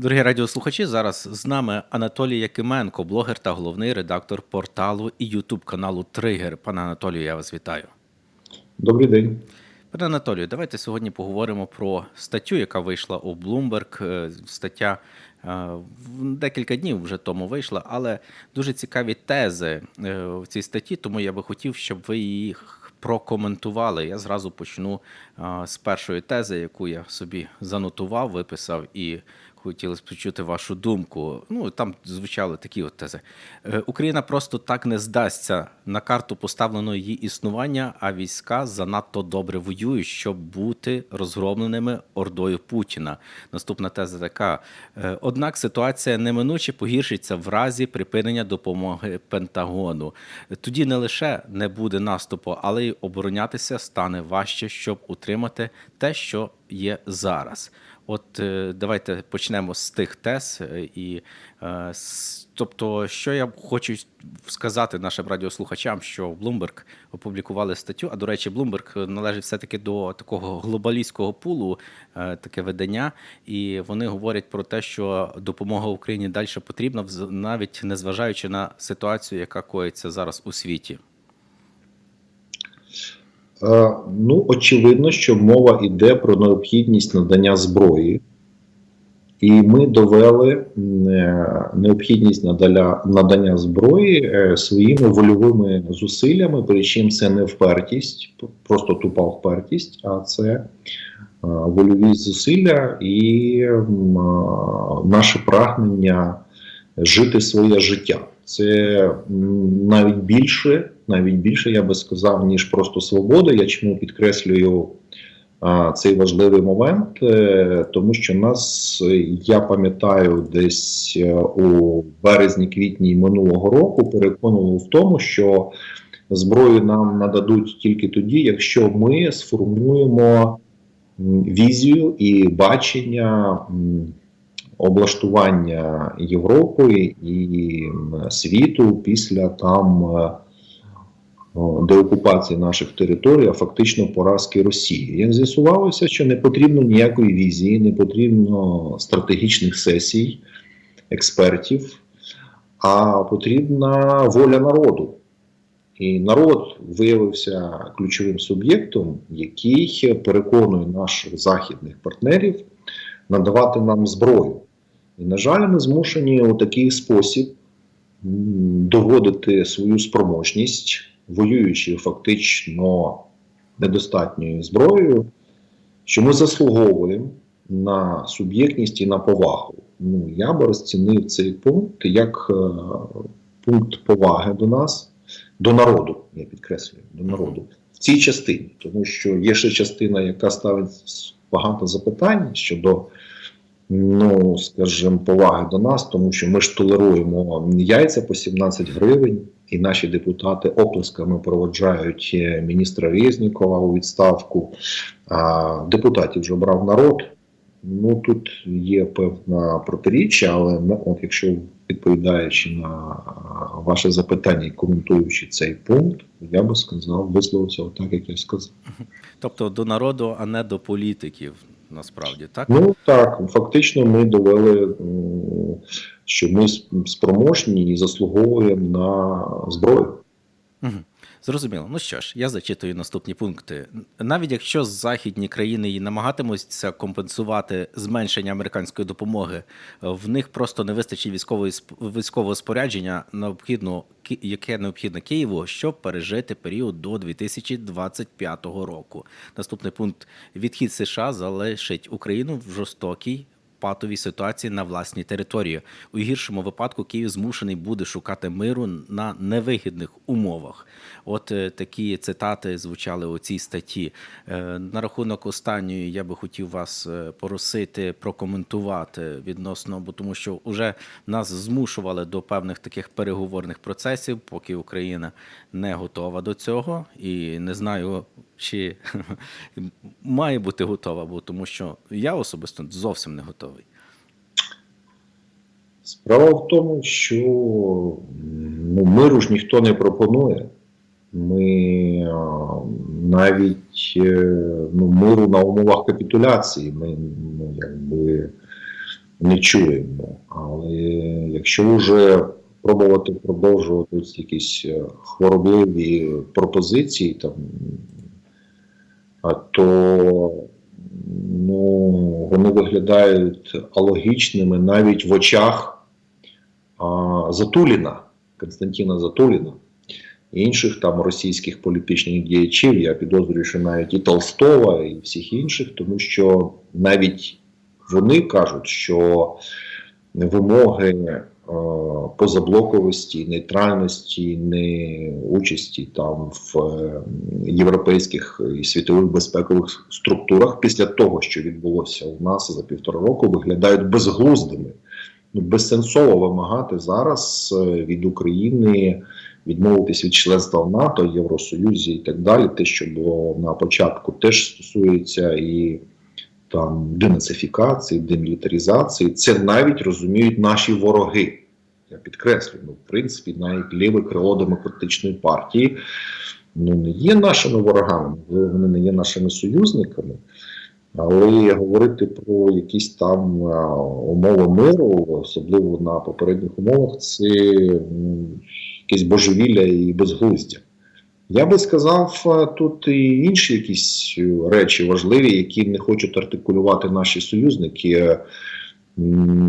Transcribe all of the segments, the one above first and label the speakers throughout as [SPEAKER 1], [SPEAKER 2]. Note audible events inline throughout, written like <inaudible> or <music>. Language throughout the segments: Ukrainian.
[SPEAKER 1] Дорогі радіослухачі, зараз з нами Анатолій Якименко, блогер та головний редактор порталу і Ютуб каналу Тригер. Пане Анатолію, я вас вітаю.
[SPEAKER 2] Добрий день.
[SPEAKER 1] Пане Анатолію, давайте сьогодні поговоримо про статтю, яка вийшла у Bloomberg. Е, Стаття е, декілька днів вже тому вийшла, але дуже цікаві тези е, в цій статті, тому я би хотів, щоб ви їх прокоментували. Я зразу почну з першої тези, яку я собі занотував, виписав і хотілося б почути вашу думку. Ну там звучали такі от тези. Е, Україна просто так не здасться на карту поставлено її існування, а війська занадто добре воюють, щоб бути розгромленими ордою Путіна. Наступна теза така: Е, однак ситуація неминуче погіршиться в разі припинення допомоги Пентагону. Тоді не лише не буде наступу, але й оборонятися стане важче, щоб утримати те, що є зараз. От е, давайте почнемо з тих тез. е, І, е, тобто, що я хочу сказати нашим радіослухачам, що Bloomberg опублікували статтю. А до речі, Bloomberg належить все-таки до такого глобалістського пулу, таке видання, і вони говорять про те, що допомога Україні далі потрібна, навіть незважаючи на ситуацію, яка коїться зараз у світі.
[SPEAKER 2] Е, Ну, очевидно, що мова йде про необхідність надання зброї, і ми довели е, необхідність надаля, надання зброї е, своїми вольовими зусиллями, причому це не впертість, просто тупа впертість, а це вольові зусилля і наше прагнення жити своє життя. Це навіть більше, навіть більше, я би сказав, ніж просто свобода. Я чому підкреслюю а, цей важливий момент, Е, тому що нас, я пам'ятаю, десь е, у березні-квітні минулого року переконували в тому, що зброю нам нададуть тільки тоді, якщо ми сформуємо візію і бачення. облаштування Європи і світу після там е, деокупації наших територій, а фактично поразки Росії. Як з'ясувалося, що не потрібно ніякої візії, не потрібно стратегічних сесій експертів, а потрібна воля народу. І народ виявився ключовим суб'єктом, який переконує наших західних партнерів надавати нам зброю. І, на жаль, ми змушені у такий спосіб доводити свою спроможність, воюючи фактично недостатньою зброєю, що ми заслуговуємо на суб'єктність і на повагу. Ну, я би розцінив цей пункт як е, пункт поваги до нас, до народу, я підкреслюю, до народу в цій частині, тому що є ще частина, яка ставить багато запитань щодо ну, скажімо, поваги до нас, тому що ми ж толеруємо яйця по 17 гривень, і наші депутати оплесками проводжають е, міністра Резнікова у відставку. А депутатів вже обрав народ. Ну тут є певна протиріччя, але ну, от якщо відповідаючи на ваше запитання і коментуючи цей пункт, я би сказав, висловився отак, як я сказав.
[SPEAKER 1] Тобто до народу, а не до політиків, насправді, так?
[SPEAKER 2] Ну так, фактично, ми довели, що ми спроможні і заслуговуємо на зброю.
[SPEAKER 1] Мгм. Зрозуміло. Ну що ж, я зачитую наступні пункти. Навіть якщо західні країни і намагатимуться компенсувати зменшення американської допомоги, в них просто не вистачить військової військового спорядження, необхідно яке необхідно Києву, щоб пережити період до 2025 року. Наступний пункт: відхід США залишить Україну в жорстокій. Патовій ситуації на власній території у гіршому випадку Київ змушений буде шукати миру на невигідних умовах. От е, такі цитати звучали у цій статті. Е, На рахунок останньої я би хотів вас е, просити прокоментувати відносно, бо тому що вже нас змушували до певних таких переговорних процесів, поки Україна не готова до цього, і не знаю, чи <laughs> має бути готова, бо тому що я особисто зовсім не готовий.
[SPEAKER 2] Справа в тому, що ну, миру ж ніхто не пропонує. Ми а, навіть е, ну, миру на умовах капітуляції. Ми ну, якби не чуємо. Але якщо вже пробувати продовжувати якісь е, хворобливі пропозиції, там, то ну, вони виглядають алогічними навіть в очах а, Затуліна, Константина Затуліна і інших там російських політичних діячів. Я підозрюю, що навіть і Толстова, і всіх інших, тому що навіть вони кажуть, що вимоги позаблоковості, нейтральності, не участі там в е, європейських і світових безпекових структурах після того, що відбулося у нас за півтора року, виглядають безглуздими. Ну, безсенсово вимагати зараз е, від України відмовитись від членства в НАТО, Євросоюзі і так далі. Те, що було на початку, теж стосується і там денацифікації, демілітаризації. Це навіть розуміють наші вороги. Я підкреслюю, ну, в принципі, навіть ліве крило демократичної партії ну, не є нашими ворогами, вони не є нашими союзниками. Але говорити про якісь там умови миру, особливо на попередніх умовах, це якесь божевілля і безглуздя. Я би сказав, тут і інші якісь е, речі важливі, які не хочуть артикулювати наші союзники.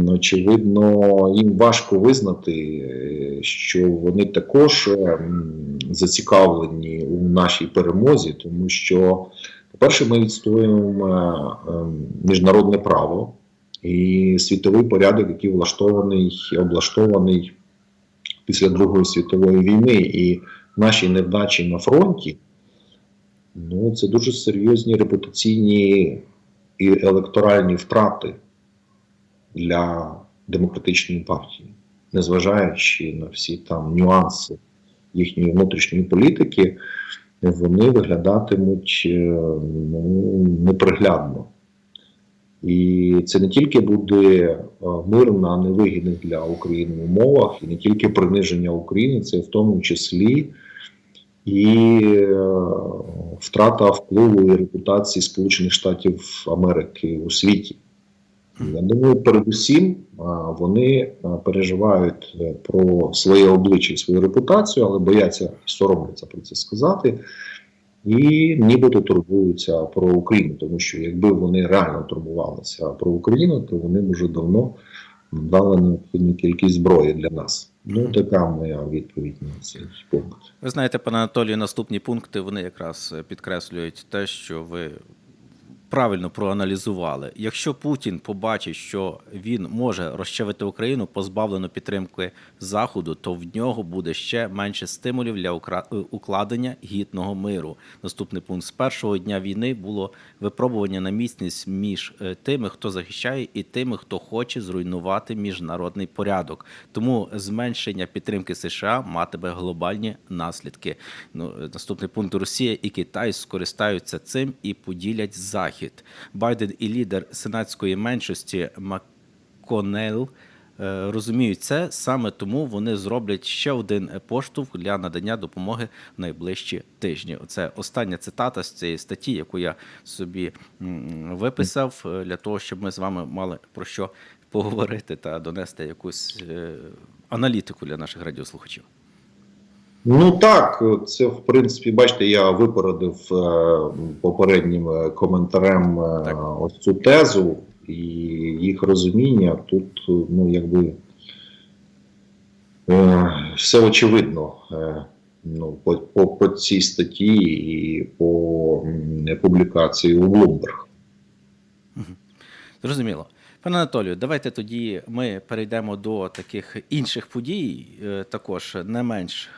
[SPEAKER 2] Очевидно, їм важко визнати, е, що вони також е, зацікавлені у нашій перемозі, тому що, по-перше, ми відстоюємо е, е, міжнародне право і світовий порядок, який влаштований облаштований після Другої світової війни, і наші невдачі на фронті. Ну, це дуже серйозні репутаційні і електоральні втрати для демократичної партії, незважаючи на всі там нюанси їхньої внутрішньої політики, вони виглядатимуть е, ну, неприглядно. І це не тільки буде е, мир на невигідних для України умовах, і не тільки приниження України, це в тому числі і е, втрата впливу і репутації Сполучених Штатів Америки у світі. Я думаю, передусім вони переживають е, про своє обличчя і свою репутацію, але бояться соромляться про це сказати. І нібито турбуються про Україну, тому що якби вони реально турбувалися про Україну, то вони вже давно дали необхідну кількість зброї для нас. Ну, така моя відповідь на цей пункт.
[SPEAKER 1] Ви знаєте, пане Анатолію, наступні пункти вони якраз підкреслюють те, що ви правильно проаналізували. Якщо Путін побачить, що він може розчавити Україну, позбавлено підтримки Заходу, то в нього буде ще менше стимулів для е, укладення гідного миру. Наступний пункт з першого дня війни було випробування на міцність між е, тими, хто захищає, і тими, хто хоче зруйнувати міжнародний порядок. Тому зменшення підтримки США матиме глобальні наслідки. Ну, е, наступний пункт Росія і Китай скористаються цим і поділять захід. Байден і лідер сенатської меншості МакКоннелл е, розуміють це саме тому вони зроблять ще один поштовх для надання допомоги в найближчі тижні. Це остання цитата з цієї статті, яку я собі виписав е, для того, щоб ми з вами мали про що поговорити та донести якусь е, аналітику для наших радіослухачів.
[SPEAKER 2] Ну так, це в принципі, бачите, я випередив е, попереднім е, коментарем е,
[SPEAKER 1] Так.
[SPEAKER 2] ось цю тезу і їх розуміння. Тут, ну якби все очевидно. Ну, по, по, по цій статті і по публікації у Bloomberg.
[SPEAKER 1] Зрозуміло. Пане Анатолію, давайте тоді ми перейдемо до таких інших подій, також не менш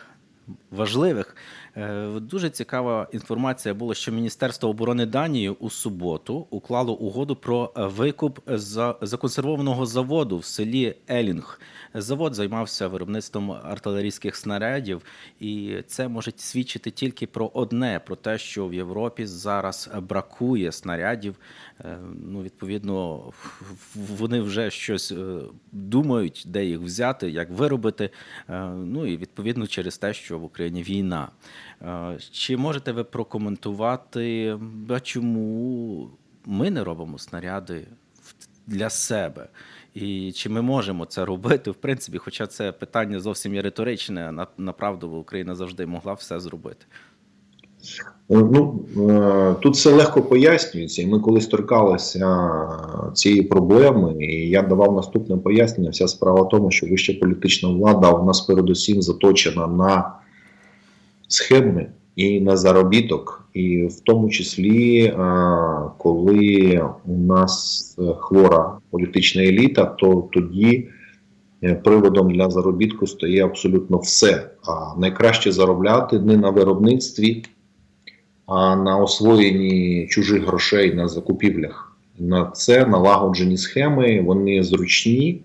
[SPEAKER 1] важливих. Е, Дуже цікава інформація була, що Міністерство оборони Данії у суботу уклало угоду про е, викуп за- законсервованого заводу в селі Елінг. Завод займався виробництвом артилерійських снарядів, і це може свідчити тільки про одне: про те, що в Європі зараз бракує снарядів. Е, Ну, відповідно, вони вже щось думають, де їх взяти, як виробити. Ну і відповідно через те, що в Україні війна. Е, Чи можете ви прокоментувати, чому ми не робимо снаряди для себе? І чи ми можемо це робити, в принципі, хоча це питання зовсім є риторичне, на, направду Україна завжди могла все зробити.
[SPEAKER 2] Е, Ну, е, тут все легко пояснюється, і ми коли торкалися цієї проблеми, і я давав наступне пояснення. Вся справа в тому, що вища політична влада у нас передусім заточена на схеми і на заробіток, і в тому числі, коли у нас е, хвора політична еліта, то тоді е, приводом для заробітку стає абсолютно все. А найкраще заробляти не на виробництві а на освоєнні чужих грошей на закупівлях. На це налагоджені схеми, вони зручні,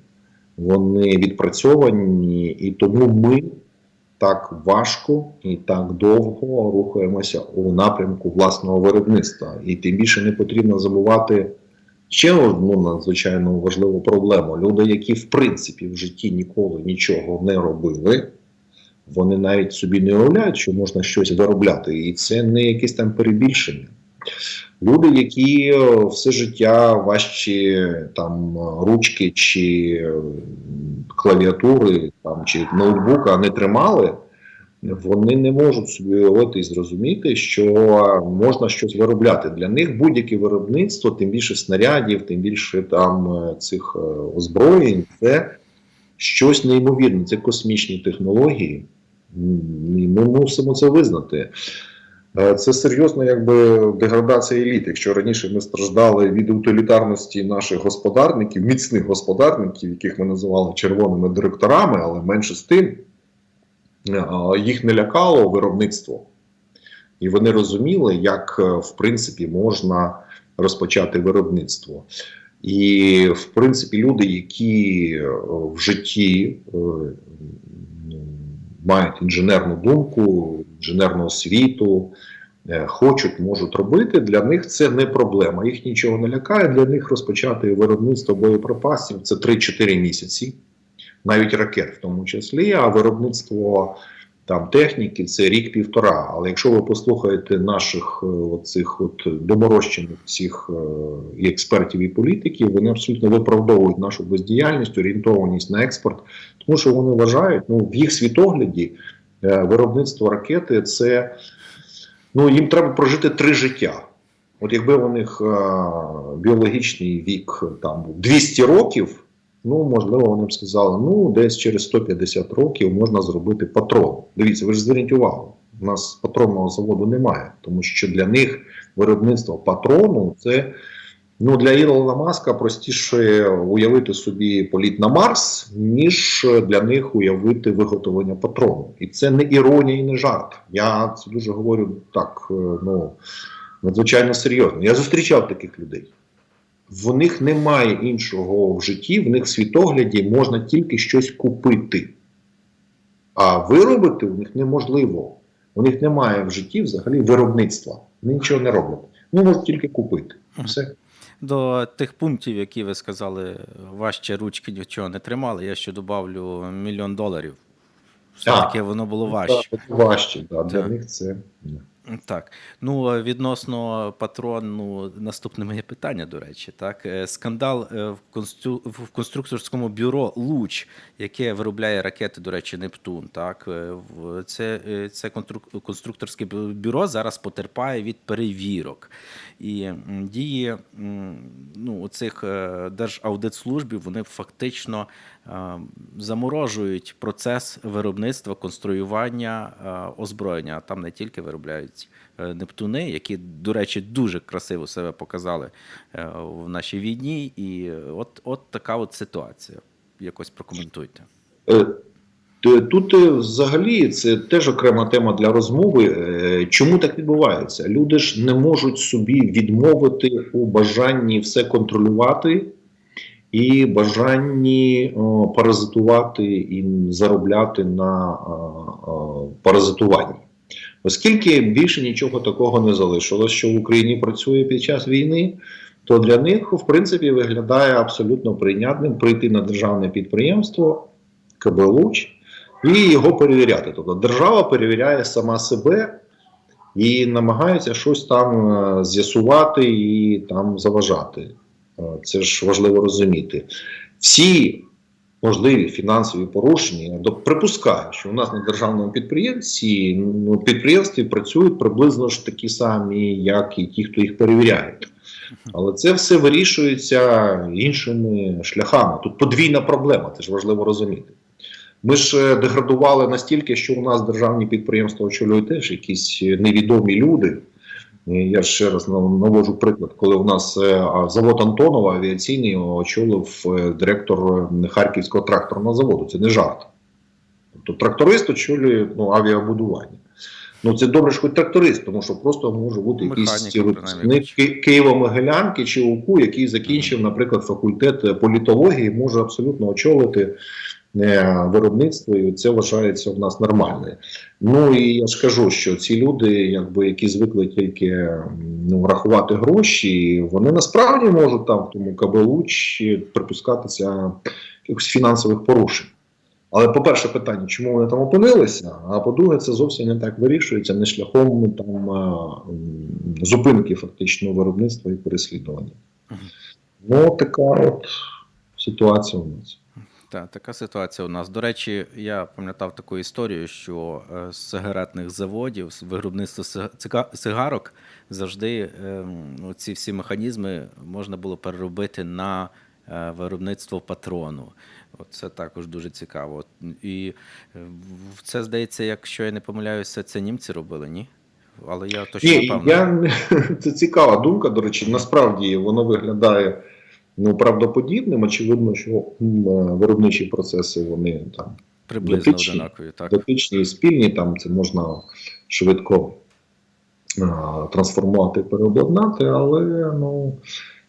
[SPEAKER 2] вони відпрацьовані, і тому ми так важко і так довго рухаємося у напрямку власного виробництва. І тим більше не потрібно забувати ще одну надзвичайно важливу проблему. Люди, які в принципі в житті ніколи нічого не робили, вони навіть собі не уявляють, що можна щось виробляти, і це не якесь там перебільшення. Люди, які е, все життя важчі там ручки чи е, клавіатури там, чи ноутбука не тримали, вони не можуть собі уявити і зрозуміти, що можна щось виробляти. Для них будь-яке виробництво, тим більше снарядів, тим більше там е, цих е, озброєнь, це щось неймовірне, це космічні технології. Ми мусимо це визнати. Е, Це серйозно, якби деградація еліт. Якщо раніше ми страждали від утилітарності наших господарників, міцних господарників, яких ми називали червоними директорами, але менше з тим, е, їх не лякало виробництво. І вони розуміли, як е, в принципі можна розпочати виробництво. І, в принципі, люди, які в житті мають інженерну думку, інженерну освіту, е, хочуть, можуть робити, для них це не проблема. Їх нічого не лякає. Для них розпочати виробництво боєприпасів це 3-4 місяці, навіть ракет в тому числі, а виробництво там техніки це рік-півтора. Але якщо ви послухаєте наших е, оцих от доморощених всіх е, і експертів і політиків, вони абсолютно виправдовують нашу бездіяльність, орієнтованість на експорт, тому що вони вважають, ну в їх світогляді е, виробництво ракети це ну їм треба прожити три життя. От якби у них біологічний вік там був 200 років, ну можливо, вони б сказали, ну десь через 150 років можна зробити патрон. Дивіться, ви ж зверніть увагу, у нас патронного заводу немає, тому що для них виробництво патрону це. Ну, для Ілона Маска простіше уявити собі політ на Марс, ніж для них уявити виготовлення патрону. І це не іронія і не жарт. Я це дуже говорю так, е, ну надзвичайно серйозно. Я зустрічав таких людей. В них немає іншого в житті, в них в світогляді можна тільки щось купити. А виробити у них неможливо. У них немає в житті взагалі виробництва. Вони нічого не роблять. Вони можуть тільки купити. Все.
[SPEAKER 1] До тих пунктів, які ви сказали, важче ручки нічого не тримали, я ще добавлю мільйон доларів. Все-таки воно було важче.
[SPEAKER 2] Так, важче, да. для
[SPEAKER 1] Так.
[SPEAKER 2] них це.
[SPEAKER 1] Так, ну е, відносно патрон, ну наступне моє питання, до речі, так Е, скандал е, в констру... в конструкторському бюро Луч, яке виробляє ракети, до речі, Нептун. Так це, це конструкторське бюро зараз потерпає від перевірок. І дії ну, цих держаудитслужбів вони фактично заморожують процес виробництва, конструювання е, озброєння. Там не тільки виробляють е, Нептуни, які, до речі, дуже красиво себе показали е, в нашій війні. І от, от така от ситуація. Якось прокоментуйте.
[SPEAKER 2] Тут взагалі це теж окрема тема для розмови. Чому так відбувається? Люди ж не можуть собі відмовити у бажанні все контролювати і бажанні о, паразитувати і заробляти на а, а, паразитуванні. Оскільки більше нічого такого не залишилось, що в Україні працює під час війни, то для них, в принципі, виглядає абсолютно прийнятним прийти на державне підприємство КБ «Луч» і його перевіряти. Тобто держава перевіряє сама себе і намагається щось там е, з'ясувати і там заважати. Е, Це ж важливо розуміти. всі можливі фінансові порушення. Припускаю, що у нас на державному підприємстві ну, підприємстві працюють приблизно ж такі самі, як і ті, хто їх перевіряє. Але це все вирішується іншими шляхами. Тут подвійна проблема, це ж важливо розуміти. Ми ж е, деградували настільки, що у нас державні підприємства очолюють теж якісь е, невідомі люди. Я ще раз нав- наводжу приклад, коли у нас е, завод Антонова авіаційний очолив е, директор Харківського тракторного заводу. Це не жарт. Тобто тракторист очолює ну, авіабудування. Ну це добре, що хоч тракторист, тому що просто може бути якийсь випускник
[SPEAKER 1] принаймні.
[SPEAKER 2] Ки- Києво-Могилянки чи УКУ, який закінчив, наприклад, факультет е, політології, може абсолютно очолити виробництво, і це вважається в нас нормальним. Ну і я ж кажу, що ці люди, якби які звикли тільки ну, рахувати гроші, вони насправді можуть там в тому КБУ чи припускатися якихось фінансових порушень. Але по-перше, питання, чому вони там опинилися? А по-друге, це зовсім не так вирішується, не шляхом там е, зупинки фактично виробництва і переслідування. Ну, така от ситуація у нас.
[SPEAKER 1] Так, така ситуація у нас. До речі, я пам'ятав таку історію, що е, з сигаретних заводів, з виробництва сигарок завжди ем, ці всі механізми можна було переробити на е, виробництво патрону. Це також дуже цікаво. І е, це здається, якщо я не помиляюся, це німці робили, ні? Але я точно
[SPEAKER 2] Ні, я, <laughs> це цікава думка, до речі, насправді воно виглядає ну, правдоподібним. Очевидно, що е, виробничі процеси вони там
[SPEAKER 1] Приблизно
[SPEAKER 2] дотичні.
[SPEAKER 1] одинакові, так.
[SPEAKER 2] дотичні і спільні, там це можна швидко а, трансформувати, переобладнати, але ну.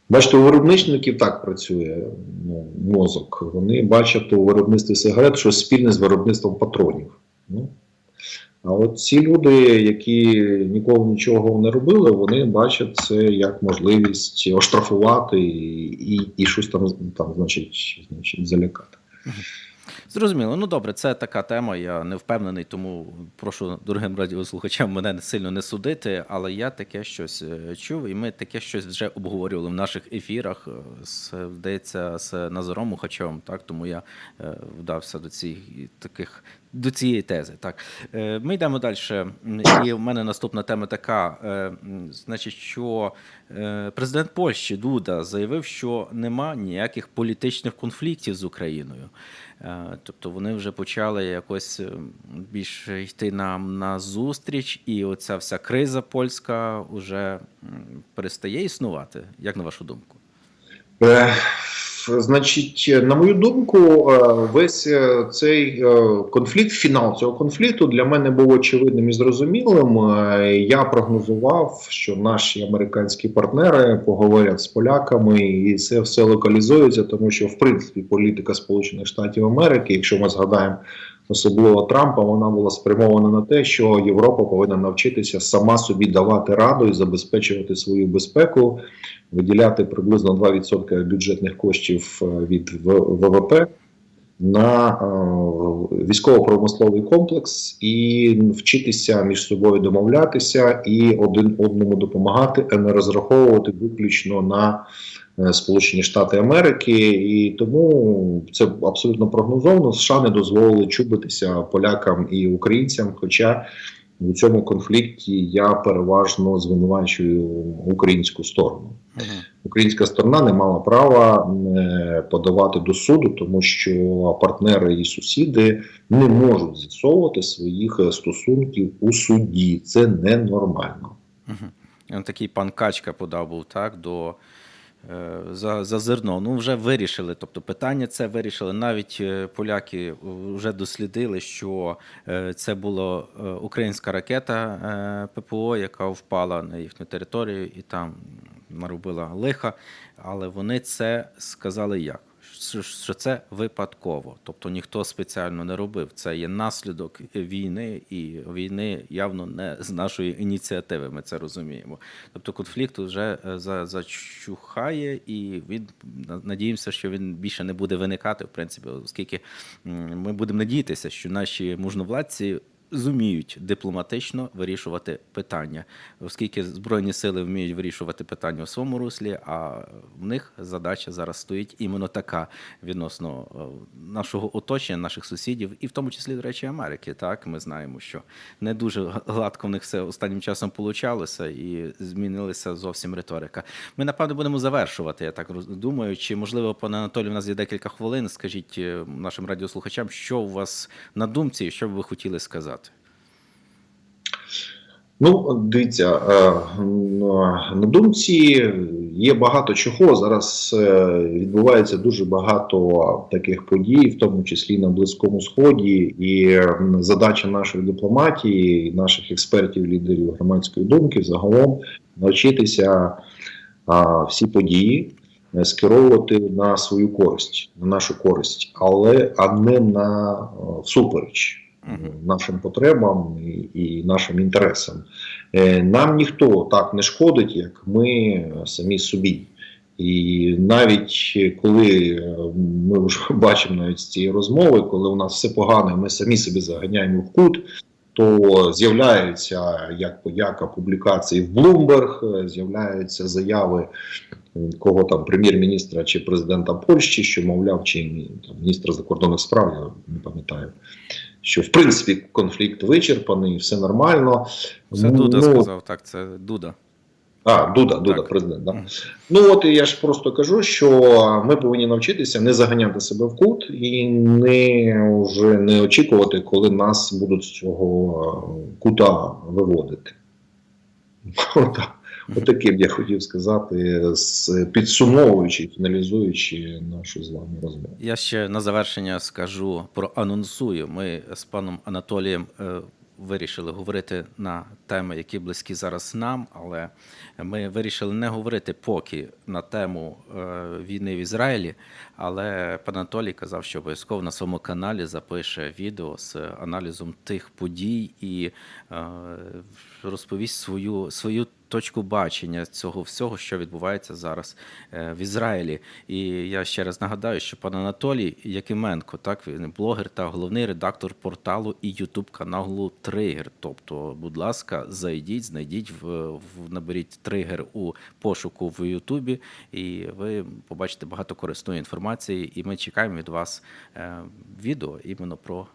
[SPEAKER 2] Бачите, у виробничників так працює ну, мозок. Вони бачать у виробництві сигарет щось спільне з виробництвом патронів. Ну, а от ці люди, які ніколи нічого не робили, вони бачать це як можливість оштрафувати і, і, і щось там, там значить, значить, залякати.
[SPEAKER 1] Зрозуміло. Ну добре, це така тема. Я не впевнений, тому прошу дорогим радіослухачам мене не сильно не судити. Але я таке щось е, чув, і ми таке щось вже обговорювали в наших ефірах. е, З здається, з Назаром Мухачевим. Так, тому я е, вдався до цих таких. До цієї тези, так Е, ми йдемо далі. І в мене наступна тема така: е, значить, що е, президент Польщі Дуда заявив, що нема ніяких політичних конфліктів з Україною. Тобто вони вже почали якось більш йти нам на зустріч, і оця вся криза польська вже перестає існувати. Як на вашу думку?
[SPEAKER 2] Значить, на мою думку, е, весь е, цей е, конфлікт, фінал цього конфлікту для мене був очевидним і зрозумілим. Я прогнозував, що наші американські партнери поговорять з поляками, і це все локалізується, тому що в принципі політика Сполучених Штатів Америки, якщо ми згадаємо особливо Трампа, вона була спрямована на те, що Європа повинна навчитися сама собі давати раду і забезпечувати свою безпеку виділяти приблизно 2% бюджетних коштів е, від ВВП на е, військово-промисловий комплекс і вчитися між собою домовлятися і один одному допомагати, а не розраховувати виключно на Сполучені Штати Америки, і тому це абсолютно прогнозовано. США не дозволили чубитися полякам і українцям. Хоча у цьому конфлікті я переважно звинувачую українську сторону. Українська сторона не мала права е, подавати до суду, тому що партнери і сусіди не можуть з'ясовувати своїх е, стосунків у суді. Це ненормально.
[SPEAKER 1] Мгм. Такий пан Качка подав був так до е, за, за зерно. Ну, вже вирішили. Тобто питання це вирішили. Навіть е, поляки вже дослідили, що е, це була е, українська ракета е, ППО, яка впала на їхню територію і там наробила лиха. Але вони це сказали як? Що, це випадково, тобто ніхто спеціально не робив. Це є наслідок війни, і війни явно не з нашої ініціативи. Ми це розуміємо. Тобто конфлікт вже е, зачухає, і він надіємося, що він більше не буде виникати, в принципі, оскільки ми будемо надіятися, що наші мужновладці зуміють дипломатично вирішувати питання, оскільки Збройні сили вміють вирішувати питання у своєму руслі, а в них задача зараз стоїть іменно така відносно е, нашого оточення, наших сусідів, і в тому числі, до речі, Америки. Так, ми знаємо, що не дуже гладко в них все останнім часом получалося і змінилася зовсім риторика. Ми напевно будемо завершувати. Я так думаю. Чи можливо, пане Анатолію, у нас є декілька хвилин. Скажіть е, нашим радіослухачам, що у вас на думці, і що б ви хотіли сказати?
[SPEAKER 2] Ну, дивіться, е, на думці є багато чого. Зараз е, відбувається дуже багато таких подій, в тому числі на Близькому Сході, і задача нашої дипломатії, наших експертів, лідерів громадської думки, загалом навчитися всі події е, скеровувати на свою користь, на нашу користь, але а не на всупереч. Нашим потребам і, і нашим інтересам. Е, Нам ніхто так не шкодить, як ми самі собі. І навіть коли е, ми вже <laughs> бачимо навіть з цієї розмови, коли у нас все погано, ми самі себе заганяємо в кут, то з'являються як подяка публікації в Bloomberg, е, з'являються заяви е, кого там прем'єр-міністра чи президента Польщі, що мовляв, чи міністра закордонних справ, я не пам'ятаю, що в принципі конфлікт вичерпаний, все нормально.
[SPEAKER 1] Це Дуда
[SPEAKER 2] Ну,
[SPEAKER 1] сказав, так, це Дуда.
[SPEAKER 2] А, Дуда, Дуда,
[SPEAKER 1] Так.
[SPEAKER 2] президент. Да. Ну от я ж просто кажу, що ми повинні навчитися не заганяти себе в кут і не вже не очікувати, коли нас будуть з цього е, кута виводити. <laughs> Отак. Отаким я хотів сказати, підсумовуючи, фіналізуючи нашу з вами розмову.
[SPEAKER 1] Я ще на завершення скажу проанонсую. Ми з паном Анатолієм е, вирішили говорити на теми, які близькі зараз нам, але ми вирішили не говорити поки на тему е, війни в Ізраїлі. Але пан Анатолій казав, що обов'язково на своєму каналі запише відео з аналізом тих подій і е, розповість свою, свою точку бачення цього всього, що відбувається зараз е, в Ізраїлі. І я ще раз нагадаю, що пан Анатолій Якименко, так він блогер та головний редактор порталу і Ютуб каналу Тригер. Тобто, будь ласка, зайдіть, знайдіть в, в наберіть тригер у пошуку в Ютубі, і ви побачите багато корисної інформації. І ми чекаємо від вас е, відео іменно про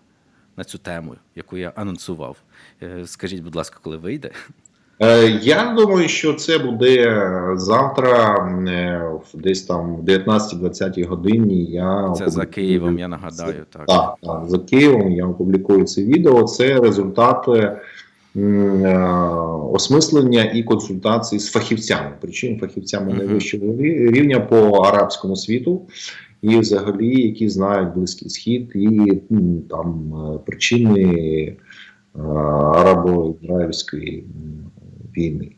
[SPEAKER 1] на цю тему, яку я анонсував. Е, Скажіть, будь ласка, коли вийде?
[SPEAKER 2] Е, Я думаю, що це буде завтра, е, десь там в 19-20 годині. Я
[SPEAKER 1] Це за Києвом, я нагадаю. Так.
[SPEAKER 2] Так, так, за Києвом я опублікую це відео. Це результати е, осмислення і консультацій з фахівцями. Причому фахівцями найвищого рівня по арабському світу. І, взагалі, які знають Близький Схід і там причини арабо-ізраїльської війни.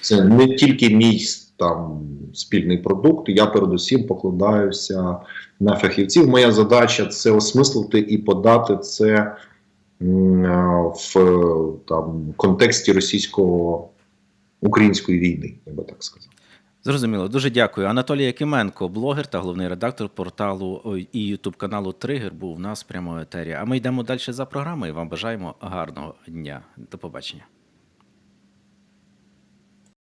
[SPEAKER 2] Це не тільки мій там спільний продукт. Я передусім покладаюся на фахівців. Моя задача це осмислити і подати це е, в е, там контексті російсько-української війни, я би так сказав.
[SPEAKER 1] Зрозуміло, дуже дякую. Анатолій Якименко, блогер та головний редактор порталу і Ютуб каналу Тригер, був у нас прямо в етері. А ми йдемо далі за програмою. Вам бажаємо гарного дня. До побачення.